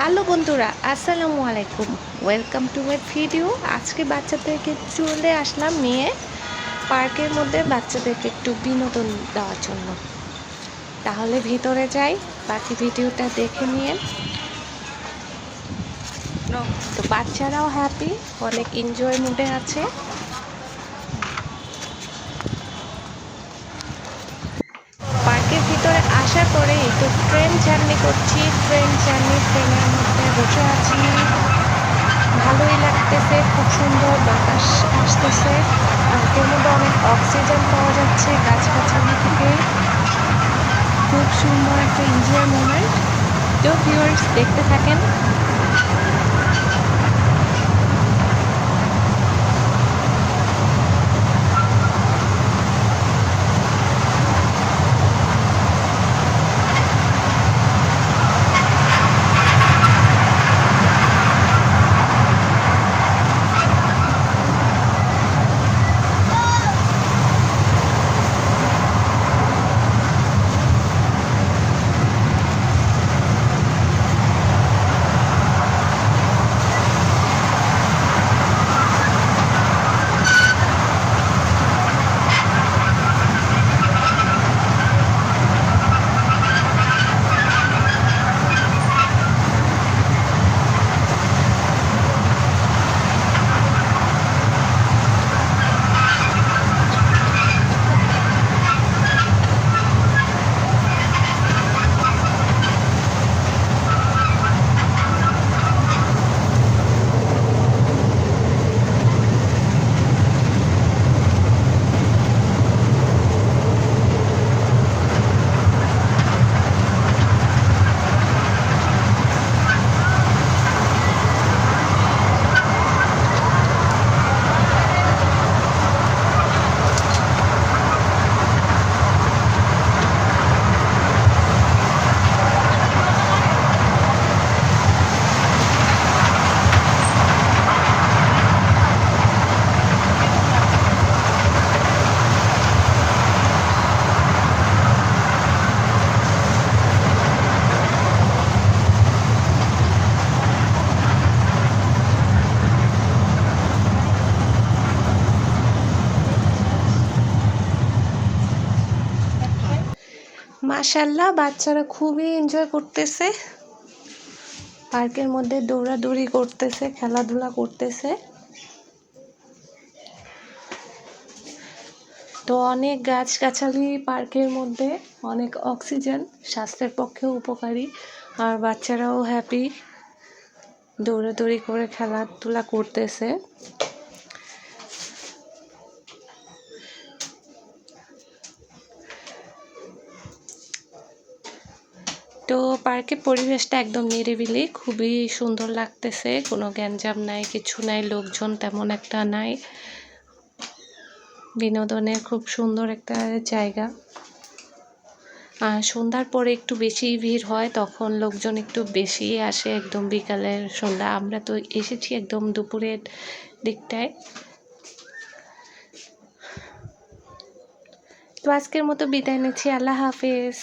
Hello বন্ধুরা, আসসালামু আলাইকুম। ওয়েলকাম টু মাই ভিডিও আজকে বাচ্চাদেরকে চলে আসলাম নিয়ে পার্কের মধ্যে বাচ্চাদেরকে একটু বিনোদন দেওয়ার জন্য। তাহলে ভিতরে যাই, বাকি ভিডিওটা দেখে নিয়ে। তো বাচ্চারাও হ্যাপি অনেক এনজয় মুডে আছে পার্কের ভিতরে আসার পরে একটু ট্রেন জার্নি করছি, ট্রেন জার্নি, ট্রেনের মধ্যে বসে আছি। ভালোই লাগতেছে, খুব সুন্দর বাতাস আসতেছে। পার্কের মধ্যে অনেক অক্সিজেন পাওয়া যাচ্ছে গাছগাছালি থেকে। খুব সুন্দর একটা এনজয় মোমেন্ট তো ভিউয়ার্স দেখতে থাকেন। মাশাল্লাহ বাচ্চারা খুবই এনজয় করতেছে। পার্কের মধ্যে দৌড়াদৌড়ি করতেছে, খেলাধুলা করতেছে। তো অনেক গাছগাছালি পার্কের মধ্যে, অনেক অক্সিজেন স্বাস্থ্যের পক্ষেও উপকারী। আর বাচ্চারাও হ্যাপি দৌড়াদৌড়ি করে খেলাধুলা করতেছে। তো পার্কের পরিবেশটা একদম নিরিবিলি, খুবই সুন্দর লাগতেছে। কোনো গ্যাঞ্জাম নাই, কিছু নাই, লোকজন তেমন একটা নাই। বিনোদনের খুব সুন্দর একটা জায়গা। আর সন্ধ্যার পরে একটু বেশি ভিড় হয়, তখন লোকজন একটু বেশি আসে একদম বিকালের সন্ধ্যা। আমরা তো এসেছি একদম দুপুরের দিকটায়। তো আজকের মতো বিদায় নিচ্ছি। আল্লাহ হাফেজ।